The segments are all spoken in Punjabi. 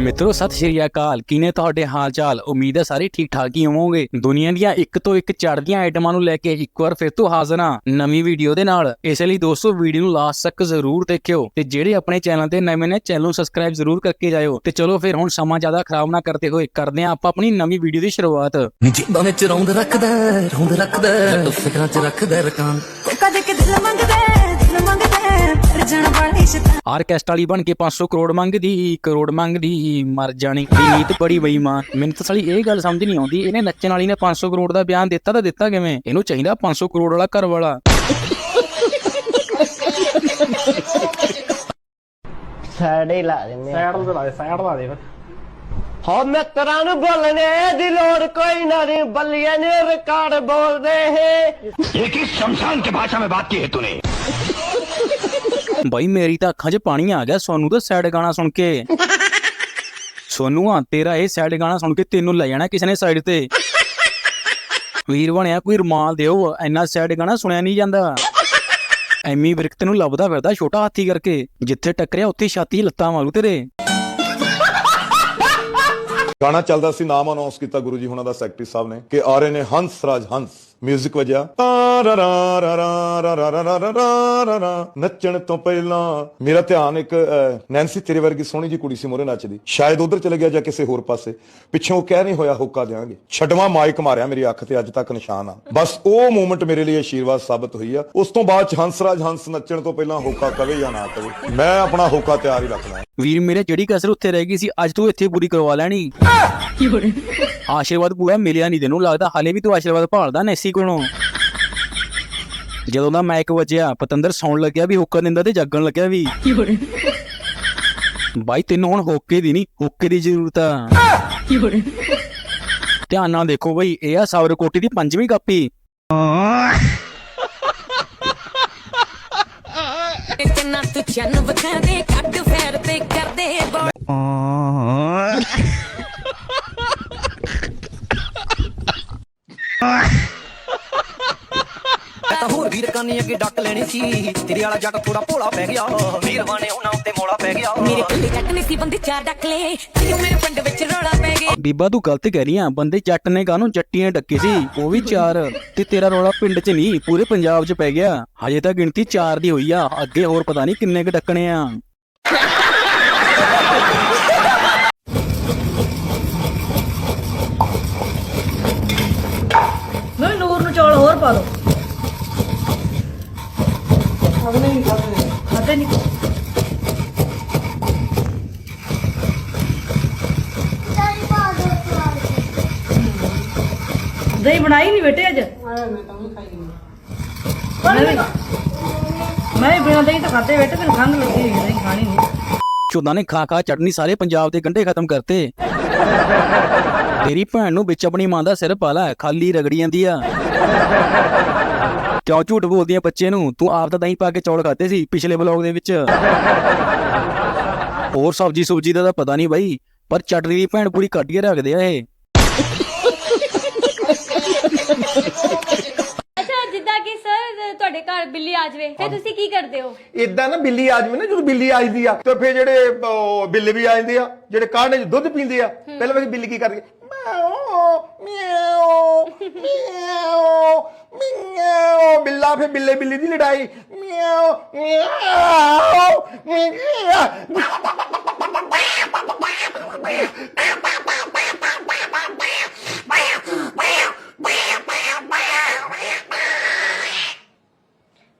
ਮਿੱਤਰੋ ਸਤਿ ਸ਼੍ਰੀ ਅਕਾਲ। ਕਿਨੇ ਤੁਹਾਡੇ ਹਾਲ ਚਾਲ ਉਮੀਦ ਹੈ ਸਾਰੇ ਠੀਕ ਠਾਕ ਹੀ ਹੋਵੋਗੇ। ਦੁਨੀਆ ਦੀਆਂ ਇੱਕ ਤੋਂ ਇੱਕ ਚੜ੍ਹਦੀਆਂ ਆਈਟਮਾਂ ਨੂੰ ਲੈ ਕੇ ਇੱਕ ਵਾਰ ਫਿਰ ਤੋਂ ਹਾਜ਼ਰ ਹਾਂ ਨਵੀਂ ਵੀਡੀਓ ਦੇ ਨਾਲ। ਇਸ ਲਈ ਦੋਸਤੋ ਵੀਡੀਓ ਨੂੰ ਲਾਸਟ ਤੱਕ ਜ਼ਰੂਰ ਦੇਖਿਓ ਤੇ ਜਿਹੜੇ ਆਪਣੇ ਚੈਨਲ ਤੇ ਨਵੇਂ ਨੇ ਚੈਨਲ ਨੂੰ ਸਬਸਕ੍ਰਾਈਬ ਜ਼ਰੂਰ ਕਰਕੇ ਜਾਇਓ। ਤੇ ਚਲੋ ਫਿਰ ਹੁਣ ਸਮਾਂ ਜ਼ਿਆਦਾ ਖਰਾਬ ਨਾ ਕਰਦੇ ਹੋਏ ਕਰਦੇ ਹਾਂ ਆਪਾਂ ਆਪਣੀ ਨਵੀਂ ਵੀਡੀਓ ਦੀ ਸ਼ੁਰੂਆਤ। ਜਿੰਦਾਂ ਵਿੱਚ ਰੌਂਦ ਰੱਖਦਾ ਰੌਂਦ ਰੱਖਦਾ ਫਿਕਰਾਂ ਚ ਰੱਖਦਾ ਰਕਾਨ। ਕਦੇ ਕਿ ਦਿਲ ਮੰਗਦਾ ਮੰਗਦਾ ਰਜਣ ਵਾਲੀ ਸ਼ੈਤਾਨ। ਆਰਕੈਸਟਰਾ ਵਾਲੀ ਬਣ ਕੇ 500 ਕਰੋੜ ਮੰਗਦੀ ਕਰੋੜ ਮੰਗਦੀ ਮਰ ਜਾਣੀ। ਨੀਤ ਬੜੀ ਬੇਈਮਾਨ। ਮੈਨੂੰ ਤਾਂ ਸਾਲੀ ਇਹ ਗੱਲ ਸਮਝ ਨਹੀਂ ਆਉਂਦੀ। ਇਹਨੇ ਨੱਚਣ ਵਾਲੀ ਨੇ 500 ਕਰੋੜ ਦਾ ਬਿਆਨ ਦਿੱਤਾ ਤਾਂ ਦਿੱਤਾ ਕਿਵੇਂ? ਇਹਨੂੰ ਚਾਹੀਦਾ 500 ਕਰੋੜ ਵਾਲਾ ਘਰ ਵਾਲਾ। ਸਾਈਡ ਹੀ ਲਾ ਦਿੰਦੇ ਸਾਈਡ ਤੇ ਲਾ ਦੇ ਸਾਈਡ ਲਾ ਦੇ ਫਿਰ। ਹੋ ਮਿੱਤਰਾਂ ਨੂੰ ਬੋਲਣੇ ਦੀ ਲੋੜ ਕੋਈ ਨਾ ਨੀ ਬੱਲੀਆਂ ਨੇ ਰਿਕਾਰਡ ਬੋਲਦੇ ਹੈ। ਬਾਈ, ਮੇਰੀ ਤਾਂ ਅੱਖਾਂ 'ਚ ਪਾਣੀ ਆ ਗਿਆ, ਸੋਨੂੰ ਤਾਂ ਸੈਡ ਗਾਣਾ ਸੁਣ ਕੇ। ਸੋਨੂੰ ਆ, ਤੇਰਾ ਇਹ ਸੈਡ ਗਾਣਾ ਸੁਣ ਕੇ ਤੈਨੂੰ ਲੈ ਜਾਣਾ ਕਿਸੇ ਨੇ ਸਾਈਡ ਤੇ। ਵੀਰ ਬਣਿਆ, ਕੋਈ ਰੁਮਾਲ ਦਿਓ, ਇੰਨਾ ਸੈਡ ਗਾਣਾ ਸੁਣਿਆ ਨਹੀਂ ਜਾਂਦਾ। ਐਮੀ ਵਿਰਕ ਨੂੰ ਲੱਭਦਾ ਫਿਰਦਾ ਛੋਟਾ ਹਾਥੀ ਕਰਕੇ, ਜਿੱਥੇ ਟੱਕਰਿਆ ਉੱਥੇ ਛਾਤੀ ਲੱਤਾਂ ਮਾਰੂ ਤੇਰੇ। ਗਾਣਾ ਚੱਲਦਾ ਸੀ, ਨਾਮ ਅਨਾਉਂਸ ਕੀਤਾ ਗੁਰੂ ਜੀ ਹੁਣਾਂ ਦਾ ਸੈਕਟਰੀ ਸਾਹਿਬ ਨੇ, ਕਿ ਆ ਰਹੇ ਨੇ ਹੰਸ ਰਾਜ ਹੰਸ। ਮਿਊਜ਼ਿਕ ਵਜਾ ਨੱਚਣ ਤੋਂ ਪਹਿਲਾਂ ਮੇਰਾ ਧਿਆਨ ਇੱਕ ਨੈਂਸੀ ਤੇਰੇ ਵਰਗੀ ਸੋਹਣੀ ਜੀ ਕੁੜੀ ਸੀ ਮੋਰੇ ਨੱਚਦੀ। ਸ਼ਾਇਦ ਉਧਰ ਚਲੇ ਗਿਆ ਜਾਂ ਕਿਸੇ ਹੋਰ ਪਾਸੇ। ਪਿੱਛੋਂ ਕਹਿ ਨਹੀਂ ਹੋਇਆ ਹੋਕਾ ਦੇਾਂਗੇ ਛਟਵਾ ਮਾਈਕ ਮਾਰਿਆ ਮੇਰੀ ਅੱਖ ਤੇ ਅੱਜ ਤੱਕ ਨਿਸ਼ਾਨ ਆ। ਬਸ ਉਹ ਮੂਮੈਂਟ ਮੇਰੇ ਲਈ ਅਸ਼ੀਰਵਾਦ ਸਾਬਤ ਹੋਈ ਆ। ਉਸ ਤੋਂ ਬਾਅਦ ਹੰਸਰਾਜ ਹੰਸ ਨੱਚਣ ਤੋਂ ਪਹਿਲਾਂ ਹੋਕਾ ਕਵੇ ਜਾਂ ਨਾ ਕਵੇ ਮੈਂ ਆਪਣਾ ਹੋਕਾ ਤਿਆਰ ਹੀ ਰੱਖਣਾ ਵੀਰ ਮੇਰੇ ਜਿਹੜੀ ਕਸਰ ਉੱਥੇ ਰਹਿ ਗਈ ਸੀ ਅੱਜ ਤੂੰ ਇੱਥੇ ਪੂਰੀ ਕਰਵਾ ਲੈਣੀ। ਆਸ਼ੀਰਵਾਦ ਪੂਰਾ ਮਿਲਿਆ ਨਹੀਂ ਤੈਨੂੰ ਲੱਗਦਾ ਹਾਲੇ ਵੀ ਤੂੰ ਆਸ਼ੀਰਵਾਦ ਭਾਲਦਾ ਨੈਸੀ ਕੋਲੋਂ? ਜਦੋਂ ਦਾ ਮੈਕ ਵੱਜਿਆ ਪਤੰਦਰ ਸੌਣ ਲੱਗਿਆ ਵੀ ਹੁੱਕਾ ਦਿੰਦਾ ਤੇ ਜਾਗਣ ਲੱਗਿਆ ਵੀ। ਬਾਈ ਤੈਨੂੰ ਹੁਣ ਹੋਕੇ ਦੀ ਨਹੀਂ ਹੁੱਕੇ ਦੀ ਜ਼ਰੂਰਤ ਆ। ਧਿਆਨ ਨਾਲ ਦੇਖੋ ਬਈ ਇਹ ਆ ਸਾਵਰ ਕੋਟੀ ਦੀ ਪੰਜਵੀਂ ਕਾਪੀ। ਕਿੰਨਾ ਤੂੰ ਚੰਨ ਵਖਾਦੇ ਕੱਢ ਫੇਰ ਤੇ ਕਰਦੇ ਬੋ ਮੈਂ ਤਾਂ ਹੋਰ ਵੀਰ ਕਾਨੀ ਅੱਗੇ ਡੱਕ ਲੈਣੀ ਸੀ। ਤੇਰੇ ਵਾਲਾ ਜੱਟ ਥੋੜਾ ਭੋਲਾ ਪੈ ਗਿਆ। ਵੀਰਵਾਨੇ ਉਹਨਾਂ ਉੱਤੇ ਮੋਲਾ ਪੈ ਗਿਆ। ਮੇਰੇ ਪਿੰਡ ਜੱਟ ਨੇ ਸੀ ਬੰਦੇ ਚਾਰ ਡੱਕ ਲਏ। ਤੈਨੂੰ ਮੇਰੇ ਪਿੰਡ ਵਿੱਚ ਰੌਲਾ ਪੈ ਗਿਆ। ਬੀਬਾ ਤੂੰ ਗਲਤ ਕਹਿ ਰਹੀ ਆ ਬੰਦੇ ਜੱਟ ਨੇ ਕਾਹਨੂੰ ਜੱਟੀਆਂ ਡੱਕੇ ਸੀ? ਉਹ ਵੀ ਚਾਰ। ਤੇ ਤੇਰਾ ਰੌਲਾ ਪਿੰਡ 'ਚ ਨਹੀਂ ਪੂਰੇ ਪੰਜਾਬ 'ਚ ਪੈ ਗਿਆ। ਹਜੇ ਤਾਂ ਗਿਣਤੀ ਚਾਰ ਦੀ ਹੋਈ ਆ। ਅੱਗੇ ਹੋਰ ਪਤਾ ਨਹੀਂ ਕਿੰਨੇ ਕ ਡੱਕਣੇ ਆ। ਮੈਂ ਨੂਰ ਨੂੰ ਚੌਲ ਹੋਰ ਪਾ ਦੋ ਖਾਦੇ ਨਹੀਂ ਖਾਦੇ ਨਹੀਂ ਦਹੀਂ ਬਣਾਈ ਨਹੀਂ ਬੇਟੇ ਅੱਜ? ਮੈਂ ਵੀ ਮੈਂ ਵੀ ਬਿਨਾਂ ਦਹੀਂ ਤਾਂ ਖਾਦੇ ਬੇਟੇ ਮੈਨੂੰ ਖੰਘ ਲੱਗੀ ਹੋਈ ਹੈ ਦਹੀਂ ਖਾਣੀ ਨਹੀਂ। ਚੋਦਾਂ ਨੇ ਖਾ ਖਾ ਚਟਨੀ ਸਾਰੇ ਪੰਜਾਬ ਦੇ ਗੰਢੇ ਖਤਮ ਕਰਤੇ। ਤੇਰੀ ਭੈਣ ਨੂੰ ਵਿੱਚ ਆਪਣੀ ਮਾਂ ਦਾ ਸਿਰ ਪਾ ਲੈ ਖਾਲੀ ਰਗੜੀ ਜਾਂਦੀ ਆ। ਕਿਉਂ ਝੂਠ ਬੋਲਦੀ ਆ ਬੱਚੇ ਨੂੰ? ਤੂੰ ਆਪ ਤਾਂ ਦਹੀਂ ਪਾ ਕੇ ਚੌਲ ਖਾਦੇ ਸੀ ਪਿਛਲੇ ਵਲੌਗ ਦੇ ਵਿੱਚ। ਹੋਰ ਸਬਜੀ ਸੁਬਜੀ ਦਾ ਤਾਂ ਪਤਾ ਨਹੀਂ ਬਾਈ ਪਰ ਚਟਨੀ ਦੀ ਭੈਣ ਪੂਰੀ ਕੱਢ ਕੇ ਰੱਖਦੇ ਆ ਇਹ। ਅੱਛਾ ਜਿੱਦਾਂ ਕਿ ਸਰ ਤੁਹਾਡੇ ਘਰ ਬਿੱਲੀ ਆ ਜਾਵੇ ਫਿਰ ਤੁਸੀਂ ਕੀ ਕਰਦੇ ਹੋ? ਇਦਾਂ ਨਾ ਬਿੱਲੀ ਆ ਜਾਵੇ ਨਾ ਜਦੋਂ ਬਿੱਲੀ ਆ ਜਾਂਦੀ ਆ ਤੇ ਫਿਰ ਜਿਹੜੇ ਉਹ, ਬਿੱਲੇ ਵੀ ਆ ਜਾਂਦੇ ਆ ਜਿਹੜੇ ਕਾਢੇ 'ਚ ਦੁੱਧ ਪੀਂਦੇ ਆ ਪਹਿਲਾਂ ਵੇਖ ਬਿੱਲੀ ਕੀ ਕਰਦੀ? ਮਿਆਓ ਮਿਆਓ ਮਿਆਓ ਮਿਆਓ ਬਿੱਲਾ ਫਿਰ ਬਿੱਲੇ ਬਿੱਲੀ ਦੀ ਲੜਾਈ। ਮਿਆਓ ਮਿਆਓ ਮਿਆਓ।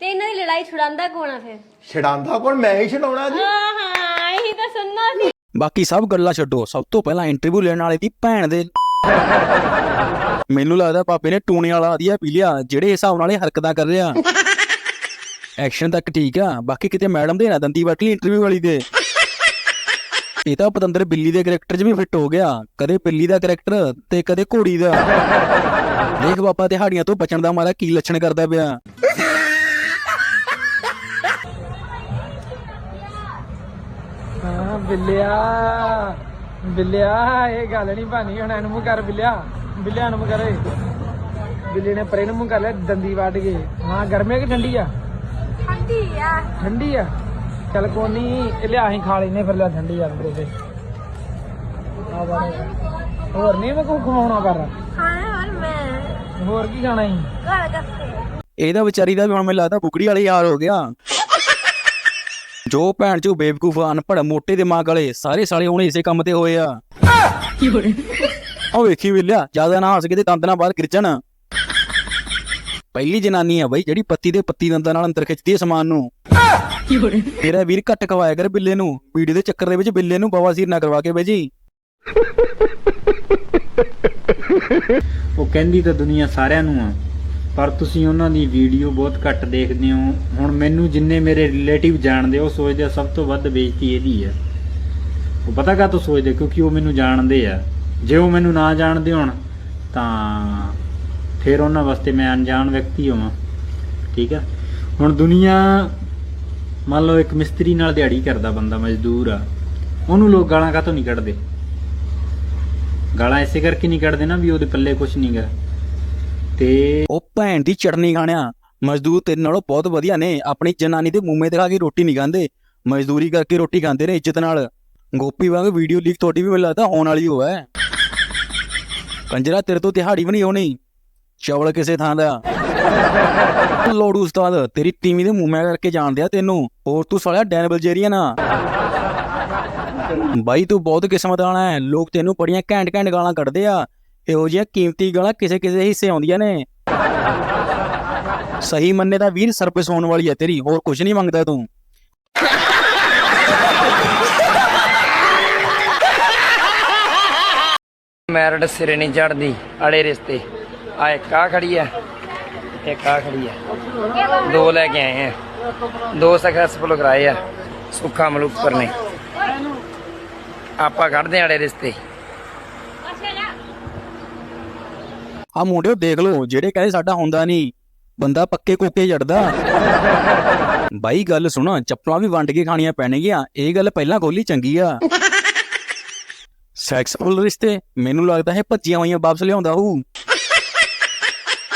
ਤੇ ਇਹਨਾਂ ਦੀ ਲੜਾਈ ਛੁਡਾਉਂਦਾ ਕੌਣ ਆ ਫਿਰ? ਛਡਾਂਦਾ ਕੋਣ? ਮੈਂ ਹੀ ਛਡਾਉਣਾ ਜੀ। ਹਾਂ ਹਾਂ ਇਹੀ ਤਾਂ ਸੁਣਨਾ ਸੀ। ਬਾਕੀ ਸਭ ਗੱਲਾਂ ਛੱਡੋ। ਸਭ ਤੋਂ ਪਹਿਲਾਂ ਇੰਟਰਵਿਊ ਲੈਣ ਵਾਲੇ ਦੀ ਭੈਣ ਦੇ ਮੈਨੂੰ ਲੱਗਦਾ ਪਾਪੇ ਨੇ ਟੂਣੇ ਵਾਲਾ ਵਧੀਆ ਪੀ ਲਿਆ, ਜਿਹੜੇ ਹਿਸਾਬ ਨਾਲ ਇਹ ਹਰਕਤਾਂ ਕਰ ਰਿਹਾ। ਐਕਸ਼ਨ ਤੱਕ ਠੀਕ ਆ, ਬਾਕੀ ਕਿਤੇ ਮੈਡਮ ਦੇ ਨਾ ਦੰਦੀ ਵੱਟ ਇੰਟਰਵਿਊ ਵਾਲੀ ਦੇ। ਇਹ ਤਾਂ ਪਤੰਦਰ ਬਿੱਲੀ ਦੇ ਕੈਰੈਕਟਰ 'ਚ ਵੀ ਫਿੱਟ ਹੋ ਗਿਆ, ਕਦੇ ਬਿੱਲੀ ਦਾ ਕੈਰੈਕਟਰ ਤੇ ਕਦੇ ਘੋੜੀ ਦਾ। ਦੇਖ ਬਾਪਾ, ਦਿਹਾੜੀਆਂ ਤੋਂ ਬਚਣ ਦਾ ਮਾਰਾ ਕੀ ਲੱਛਣ ਕਰਦਾ ਪਿਆ। ਹਾਂ, ਬਿੱਲਿਆ ਬਿੱਲਿਆ, ਇਹ ਗੱਲ ਨਹੀਂ ਬਾਨੀ ਹੁਣ ਇਹਨੂੰ ਕਰ ਬਿੱਲਿਆ। ਬਿੱਲਿਆ ਨੂੰ ਕਰੇ। ਬਿੱਲੀ ਨੇ ਪਰੇ ਨੂੰ ਕਰ ਲਿਆ ਦੰਦੀ ਵੱਢ ਕੇ। ਹਾਂ ਗਰਮੀ ਆ ਕਿ ਠੰਡੀ ਆ? ਠੰਡੀ ਆ। ਠੰਡੀ ਆ? ਚੱਲ ਕੋਈ ਨਹੀਂ ਇਹ ਲਿਆ ਅਸੀਂ ਖਾ ਲੈਨੇ ਫਿਰ ਲਿਆ ਠੰਡੀ ਆ ਅੰਦਰੇ ਤੇ ਆ ਬਾਰੇ ਹੋਰ ਨਹੀਂ ਮੈਂ ਕੋ ਖਵਾਉਣਾ ਕਰ। ਹੋਰ ਕੀ ਖਾਣਾ ਹੀ ਇਹਦਾ ਵਿਚਾਰੀ ਦਾ ਵੀ ਹੁਣ ਮੈਨੂੰ ਲੱਗਦਾ ਬੁਕੜੀ ਵਾਲੇ ਯਾਰ ਹੋ ਗਿਆ। ਜੋ ਭੈਣ ਚੋ ਬੇਵਕੂਫ ਅਨਪੜ ਮੋਟੇ ਦਿਮਾਗ ਵਾਲੇ ਸਾਰੇ ਸਾਲੇ ਹੁਣ ਇਸੇ ਕੰਮ ਤੇ ਹੋਏ ਆ। ਉਹ ਵੇਖੀ ਵਿਲਿਆ ਜ਼ਿਆਦਾ ਨਾ ਹੱਸ ਕੇ ਤੇ ਦੰਦ ਨਾਲ ਬਾਹਰ ਗਿਰਜਣ। ਪਹਿਲੀ ਜਨਾਨੀ ਆ ਬਈ ਜਿਹੜੀ ਪੱਤੀ ਦੇ ਪੱਤੀ ਦੰਦਾਂ ਨਾਲ ਅੰਦਰ ਖਿੱਚਦੀ ਹੈ ਸਮਾਨ ਨੂੰ। ਤੇਰਾ ਵੀਰ ਘੱਟ ਖਵਾਇਆ ਕਰ ਬਿੱਲੇ ਨੂੰ। ਵੀਡੀਓ ਦੇ ਚੱਕਰ ਦੇ ਵਿੱਚ ਬਿੱਲੇ ਨੂੰ ਬਵਾਸੀਰ ਨਾ ਕਰਵਾ ਕੇ ਬੇਜੀ ਉਹ ਕਹਿੰਦੀ ਤਾਂ ਦੁਨੀਆ ਸਾਰਿਆਂ ਨੂੰ ਆ ਪਰ ਤੁਸੀਂ ਉਹਨਾਂ ਦੀ ਵੀਡੀਓ ਬਹੁਤ ਘੱਟ ਦੇਖਦੇ ਹੋ। ਹੁਣ ਮੈਨੂੰ ਜਿੰਨੇ ਮੇਰੇ ਰਿਲੇਟਿਵ ਜਾਣਦੇ ਆ, ਉਹ ਸੋਚਦੇ ਆ ਸਭ ਤੋਂ ਵੱਧ ਬੇਇੱਜ਼ਤੀ ਇਹਦੀ ਆ। ਉਹ ਪਤਾ ਕਾ ਤੋਂ ਸੋਚਦੇ ਕਿਉਂਕਿ ਉਹ ਮੈਨੂੰ ਜਾਣਦੇ ਆ। ਜੇ ਉਹ ਮੈਨੂੰ ਨਾ ਜਾਣਦੇ ਹੋਣ, ਤਾਂ ਫਿਰ ਉਹਨਾਂ ਵਾਸਤੇ ਮੈਂ ਅਣਜਾਣ ਵਿਅਕਤੀ ਹੋਵਾਂ। ਠੀਕ ਆ? ਹੁਣ ਦੁਨੀਆ, ਮੰਨ ਲਓ ਇੱਕ ਮਿਸਤਰੀ ਨਾਲ ਦਿਹਾੜੀ ਕਰਦਾ ਬੰਦਾ, ਮਜ਼ਦੂਰ ਆ। ਉਹਨੂੰ ਲੋਕ ਗਾਲਾਂ ਕਾਹਤੋਂ ਨਹੀਂ ਕੱਢਦੇ? ਗਾਲਾਂ ਇਸੇ ਕਰਕੇ ਨਹੀਂ ਕੱਢਦੇ ਨਾ ਵੀ ਉਹਦੇ ਪੱਲੇ ਕੁਝ ਨਹੀਂਗਾ ਤੇ ਉਹ ਭੈਣ ਦੀ ਚਟਨੀ ਗਾਣਿਆ, ਮਜ਼ਦੂਰ ਤੇਰੇ ਨਾਲੋਂ ਬਹੁਤ ਵਧੀਆ ਨੇ। ਆਪਣੀ ਜਨਾਨੀ ਦੇ ਮੂੰਹੇ ਦਿਖਾ ਕੇ ਰੋਟੀ ਨਹੀਂ ਖਾਂਦੇ। ਮਜ਼ਦੂਰੀ ਕਰਕੇ ਰੋਟੀ ਖਾਂਦੇ ਨੇ ਇੱਜ਼ਤ ਨਾਲ। ਗੋਪੀ ਵਾਂਗ ਵੀਡੀਓ ਲੀਕ ਤੁਹਾਡੀ ਵੀ ਮੈਨੂੰ ਲੱਗਦਾ ਹੋਣ ਵਾਲੀ ਹੋਵੇ ਕੰਜਰਾ ਤੇਰੇ ਤੋਂ ਦਿਹਾੜੀ ਵੀ ਨਹੀਂ ਹੋਣੀ। ਚਵਲ ਕਿਸੇ ਥਾਂ ਦਾ। ਲੋੜੂ ਉਸਤਾਦ ਤੇਰੀ ਟੀਮੀ ਦੇ ਮੂੰਹੇ ਕਰਕੇ ਜਾਣਦੇ ਆ ਤੈਨੂੰ। ਹੋਰ ਤੂੰ ਸਾਲਿਆ ਡੈਨ ਬਲਜੇਰੀਅਨ ਆ ਬਾਈ, ਤੂੰ ਬਹੁਤ ਕਿਸਮਤ ਵਾਲਾ ਹੈ। ਲੋਕ ਤੈਨੂੰ ਬੜੀਆਂ ਘੈਂਟ ਘੈਂਟ ਗਾਲਾਂ ਕੱਢਦੇ ਆ। ਇਹੋ ਜਿਹੀਆਂ ਕੀਮਤੀ ਗਾਲਾਂ ਕਿਸੇ ਕਿਸੇ ਹਿੱਸੇ ਆਉਂਦੀਆਂ ਨੇ। ਸਹੀ ਮੰਨੇ ਦਾ ਵੀਰ ਸਰਪਿਸ ਹੋਣ ਵਾਲੀ ਹੈ ਤੇਰੀ। ਹੋਰ ਕੁਝ ਨਹੀਂ ਮੰਗਦਾ ਤੂੰ। ਮੈਰਿਡ ਸਿਰੇ ਨਹੀਂ ਚੜਦੀ ਅੜੇ ਰਿਸ਼ਤੇ। ਆ ਇੱਕ ਆ ਖੜੀ ਆ ਇੱਕ ਆ ਖੜੀ ਆ ਦੋ ਲੈ ਕੇ ਆਏ ਆ। ਦੋ ਸਕਸੈਸਫੁਲ ਕਰਾਏ ਆ, ਸੁੱਖਾ ਮਲੂਕਰ ਨੇ। ਆਪਾਂ ਕੱਢਦੇ ਆ ਰਿਸ਼ਤੇ। ਆ ਮੁੰਡਿਓ ਦੇਖ ਲਓ, ਜਿਹੜੇ ਕਹਿੰਦੇ ਸਾਡਾ ਹੁੰਦਾ ਨਹੀਂ, ਬੰਦਾ ਪੱਕੇ ਕੋਕੇ ਜੜਦਾ। ਬਾਈ ਗੱਲ ਸੁਣਾ, ਚੱਪਲਾਂ ਵੀ ਵੰਡ ਕੇ ਖਾਣੀਆਂ ਪੈਣਗੀਆਂ, ਇਹ ਗੱਲ ਪਹਿਲਾਂ ਖੋਲੀ ਚੰਗੀ ਆ। ਸੈਕਸਫੁਲ ਰਿਸ਼ਤੇ? ਮੈਨੂੰ ਲੱਗਦਾ ਹੈ ਭੱਜੀਆਂ ਹੋਈਆਂ ਵਾਪਸ ਲਿਆਉਂਦਾ ਹੂ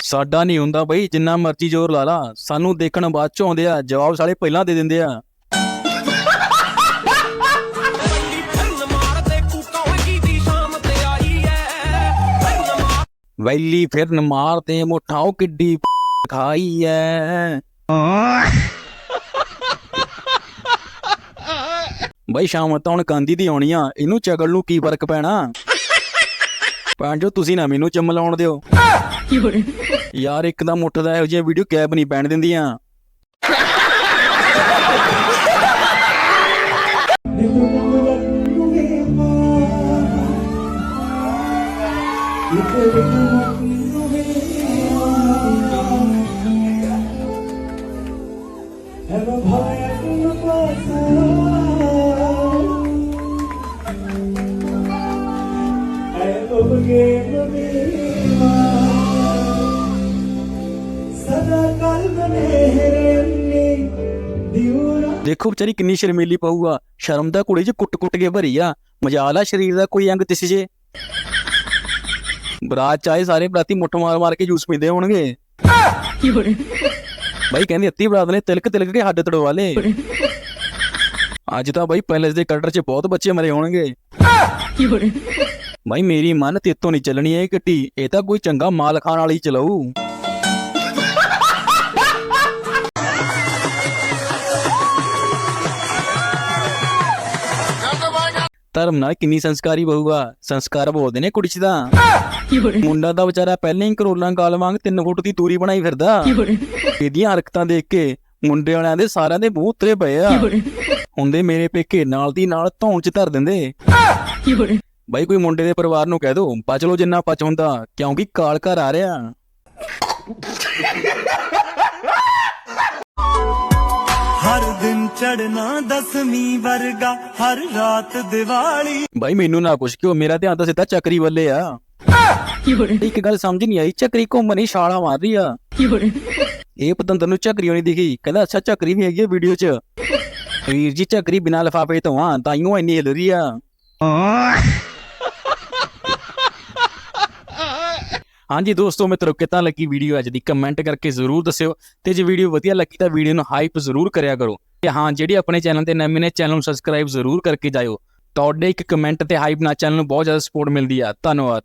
ਸਾਡਾ ਨਹੀਂ ਹੁੰਦਾ ਬਈ, ਜਿੰਨਾ ਮਰਜ਼ੀ ਜ਼ੋਰ ਲਾ ਲਾ। ਸਾਨੂੰ ਦੇਖਣ ਬਾਅਦ ਚ ਆਉਂਦੇ ਆ, ਜਵਾਬ ਸਾਲੇ ਪਹਿਲਾਂ ਦੇ ਦਿੰਦੇ ਆ। ਵੈਲੀ ਫਿਰ ਮਾਰਦੇ ਤੇ ਉਹ ਕਿੱਡੀ ਖਾਈ ਐ। ਬਾਈ ਸ਼ਾਮ ਤਾਂ ਹੁਣ ਕਾਂਦੀ ਦੀ ਆਉਣੀ ਆ, ਇਹਨੂੰ ਚਗਲ ਨੂੰ ਕੀ ਫ਼ਰਕ ਪੈਣਾ? ਭੈਣ ਜੋ ਤੁਸੀਂ ਨਾ ਮੈਨੂੰ ਚੰਮ ਲਾਉਣ ਦਿਓ। ਯਾਰ, ਇੱਕ ਦਾ ਮੁੱਠ ਦਾ ਇਹੋ ਜਿਹੀਆਂ ਵੀਡੀਓ ਕੈਬ ਨਹੀਂ ਪੈਣ ਦਿੰਦੀਆਂ। ਦੇਖੋ ਵਿਚਾਰੀ ਕਿੰਨੀ ਸ਼ਰਮੀਲੀ ਪਊਗਾ। ਸ਼ਰਮ ਦਾ ਕੁੜੀ ਚ ਕੁੱਟ-ਕੁੱਟ ਕੇ ਭਰੀ ਆ। ਮਜਾਲ ਆ ਸਰੀਰ ਦਾ ਕੋਈ ਅੰਗ ਤਿਸ ਜੇ। ਬਰਾਤ ਚਾਹੇ ਸਾਰੇ ਬਰਾਤੀ ਮੁੱਠ ਮਾਰ ਮਾਰ ਕੇ ਜੂਸ ਪੀਂਦੇ ਹੋਣਗੇ। ਬਾਈ ਕਹਿੰਦੀ ਅੱਤੀ ਬਰਾਤ ਨੇ ਤਿਲਕ ਤਿਲਕ ਕੇ ਹੱਡ ਤੜਵਾ ਲੇ। ਅੱਜ ਤਾਂ ਬਾਈ ਪੈਲੇਸ ਦੇ ਕਟਰ 'ਚ ਬਹੁਤ ਬੱਚੇ ਮਰੇ ਹੋਣਗੇ। ਬਾਈ ਮੇਰੀ ਮਨ ਤੇਤੋਂ ਨਹੀਂ ਚੱਲਣੀ ਇਹ ਗੱਡੀ। ਇਹ ਤਾਂ ਕੋਈ ਚੰਗਾ ਮਾਲ ਖਾਣ ਵਾਲੀ ਚਲਾਊ। ਧਰਮ ਨਾਲ ਕਿੰਨੀ ਸੰਸਕਾਰੀ ਬਹੂਗਾ? ਸੰਸਕਾਰ ਬੋਲਦੇ ਨੇ ਕੁੜੀ ਚ ਤਾਂ। ਮੁੰਡਾ ਦਾ ਵਿਚਾਰਾ ਪਹਿਲਾਂ ਹੀ ਕਰੋਲਾਂ ਗਾਲ ਵਾਂਗ 3 ਫੁੱਟ ਦੀ ਦੂਰੀ ਬਣਾਈ ਫਿਰਦਾ। ਇਹਦੀਆਂ ਹਰਕਤਾਂ ਦੇਖ ਕੇ ਮੁੰਡੇ ਵਾਲਿਆਂ ਦੇ ਸਾਰਿਆਂ ਦੇ ਮੂੰਹ ਉਤਰੇ ਪਏ ਆ। ਹੁੰਦੇ ਮੇਰੇ ਪੇਕੇ ਨਾਲ ਦੀ ਨਾਲ ਧੌਣ ਚ ਧਰ ਦਿੰਦੇ। ਬਾਈ, ਕੋਈ ਮੁੰਡੇ ਦੇ ਪਰਿਵਾਰ ਨੂੰ ਕਹਿ ਦੋ। ਬਚ ਲੋ ਜਿੰਨਾ ਪਚ ਹੁੰਦਾ, ਕਿਉਂਕਿ ਕਾਲ ਘਰ ਆ ਰਿਹਾ। ਚੜਨਾ ਦਸਵੀਂ ਵਰਗਾ ਹਰ ਰਾਤ ਦੀਵਾਲੀ। ਬਾਈ ਮੈਨੂੰ ਨਾ ਕੁਛ ਕਿਉਂ? ਮੇਰਾ ਧਿਆਨ ਤਾਂ ਸਿੱਧਾ ਚੱਕਰੀ ਵੱਲੇ ਆ। ਇੱਕ ਗੱਲ ਸਮਝ ਨਹੀਂ ਆਈ ਚੱਕਰੀ ਘੁੰਮਣੀ ਛਾਲਾ ਮਾਰ ਰਹੀ ਆ। ਇਹ ਪਤੰਦਰ ਨੂੰ ਚੱਕਰੀ ਨਹੀਂ ਦਿਖੀ। ਕਹਿੰਦਾ ਅੱਛਾ ਚੱਕਰੀ ਵੀ ਹੈਗੀ ਆ ਵੀਡੀਓ 'ਚ। ਵੀਰ ਜੀ ਚੱਕਰੀ ਬਿਨਾਂ ਲਫਾਫੇ ਤੋਂ ਆ ਤਾਈਓ ਇੰਨੀ ਹਿਲ ਰਹੀ ਆ। ਹਾਂਜੀ ਦੋਸਤੋ ਮਿੱਤਰੋ ਕਿਤਾ ਲੱਗੀ ਵੀਡੀਓ ਅੱਜ ਦੀ? ਕਮੈਂਟ ਕਰਕੇ ਜ਼ਰੂਰ ਦੱਸਿਓ। ਤੇ ਜੇ ਵੀਡੀਓ ਵਧੀਆ ਲੱਗੀ ਤਾਂ ਵੀਡੀਓ ਨੂੰ ਹਾਈਪ ਜ਼ਰੂਰ ਕਰਿਆ ਕਰੋ। ਤੇ ਹਾਂ, ਜਿਹੜੀ ਆਪਣੇ ਚੈਨਲ ਤੇ ਨਵੇਂ ਨੇ ਚੈਨਲ ਨੂੰ ਸਬਸਕ੍ਰਾਈਬ ਜ਼ਰੂਰ ਕਰਕੇ ਜਾਇਓ। ਤੁਹਾਡੇ ਇੱਕ ਕਮੈਂਟ ਤੇ ਹਾਈਪ ਨਾਲ ਚੈਨਲ ਨੂੰ ਬਹੁਤ ਜ਼ਿਆਦਾ ਸਪੋਰਟ ਮਿਲਦੀ ਆ। ਧੰਨਵਾਦ।